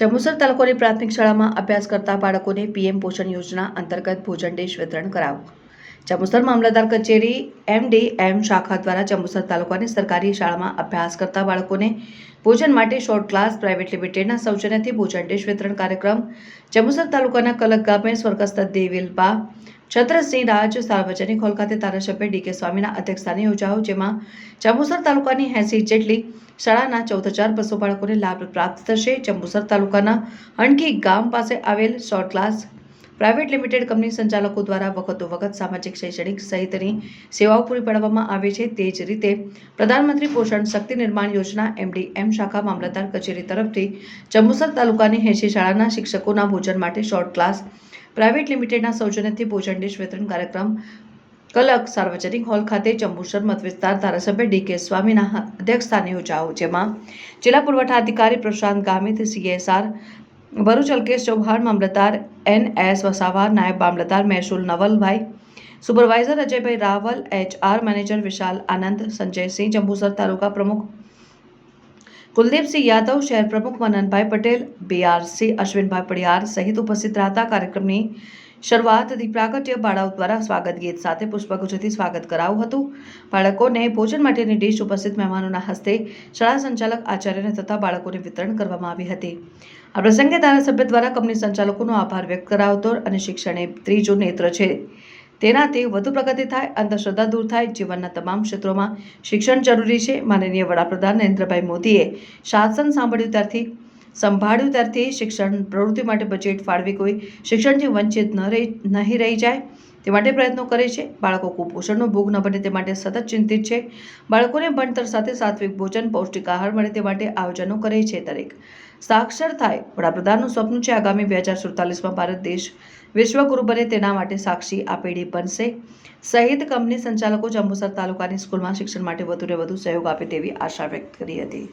જંબુસર તાલુકાની પ્રાથમિક શાળામાં અભ્યાસ કરતા બાળકોને પીએમ પોષણ યોજના અંતર્ગત ભોજન ડીશ વિતરણ કરાવું. જંબુસર મામલતદાર કચેરી એમડી એમ શાખા દ્વારા જંબુસર તાલુકાની સરકારી શાળામાં અભ્યાસ કરતા બાળકોને ભોજન માટે શોર્ટ ક્લાસ પ્રાઇવેટ લિમિટેડના સૌજન્યથી ભોજન ડીશ વિતરણ કાર્યક્રમ જંબુસર તાલુકાના કલક ગામે સ્વર્ગસ્થ દેવિલબા છત્રસિંહ રાજ સાર્વજનિક હોલ ખાતે ધારાસભ્ય ડીકે સ્વામીના અધ્યક્ષસ્થાને યોજાયો, જેમાં જંબુસર તાલુકાની એસી જેટલી શાળાના ચૌદ હજાર બસો બાળકોને લાભ પ્રાપ્ત થશે. જંબુસર તાલુકાના અણકી ગામ પાસે આવેલ short class private limited company સંચાલકો દ્વારા વખતો વખત સામાજિક શૈક્ષણિક સહિતની સેવાઓ પૂરી પાડવામાં આવે છે. તે જ રીતે પ્રધાનમંત્રી પોષણ શક્તિ નિર્માણ યોજના એમડી એમ શાખા મામલતદાર કચેરી તરફથી જંબુસર તાલુકાની હેસી શાળાના શિક્ષકોના ભોજન માટે શોર્ટ ક્લાસ પ્રાઇવેટ લિમિટેડના સૌજન્યથી ભોજન ડીશ વિતરણ કાર્યક્રમ કલક સાર્વજનિક હોલ ખાતે ચંબુસર મત વિસ્તાર ધારાસભ્ય ડીકે સ્વામીના અધ્યક્ષસ્થાને યોજાયો, જેમાં જિલ્લા પુરવઠા અધિકારી પ્રશાંત ગામિત, સીએસઆર ભરૂચ અલ્કેશ ચૌહાણ, મામલતદાર એન એસ વસાવા, નાયબ મામલતદાર મહેસૂલ Navalbhai, supervisor Ajaybhai Raval, HR manager Vishal Anand Sanjaysinh Jambusar taluka પ્રમુખ કુલદીપસિંહ યાદવ, શહેર પ્રમુખ મનનભાઈ પટેલ બીઆરસી અશ્વિનભાઈ પડિયાર સહિત ઉપસ્થિત રહેતા કાર્યક્રમની શરૂઆત દીપ્રાગટ્ય બાળાઓ દ્વારા સ્વાગત ગીત સાથે પુષ્પગુચ્છથી સ્વાગત કરાવ્યું હતું. બાળકોને ભોજન માટેની ડીશ ઉપસ્થિત મહેમાનોના હસ્તે શાળા સંચાલક આચાર્યને તથા બાળકોને વિતરણ કરવામાં આવી હતી. આ પ્રસંગે ધારાસભ્ય દ્વારા કંપની સંચાલકોનો આભાર વ્યક્ત કરાવતો અને શિક્ષણ એ ત્રીજો નેત્ર છે. તેનાથી વધુ પ્રગતિ થાય, અંધશ્રદ્ધા દૂર થાય, જીવનના તમામ ક્ષેત્રોમાં શિક્ષણ જરૂરી છે, માનનીય વડાપ્રધાન નરેન્દ્રભાઈ મોદીએ શાસન સાંભળ્યું ત્યારથી સંભાળ્યું ત્યારથી શિક્ષણ, પ્રવૃત્તિ માટે બજેટ ફાળવી કોઈ શિક્ષણથી વંચિત ન રહી, નહીં રહી જાય તે માટે પ્રયત્નો કરે છે. બાળકો કુપોષણનો ભોગ ન બને તે માટે સતત ચિંતિત છે. બાળકોને ભણતર સાથે સાત્વિક ભોજન, પૌષ્ટિક આહાર મળે તે માટે આયોજનો કરે છે દરેક. સાક્ષર થાય વડાપ્રધાનનું સ્વપ્ન છે આગામી બે હજાર સુડતાલીસમાં ભારત દેશ વિશ્વગુરુ બને તેના માટે સાક્ષી આ પેઢી બનશે. સહિત કંપની સંચાલકો જંબુસર તાલુકાની સ્કૂલમાં શિક્ષણ માટે વધુને વધુ સહયોગ આપે તેવી આશા વ્યક્ત કરી હતી.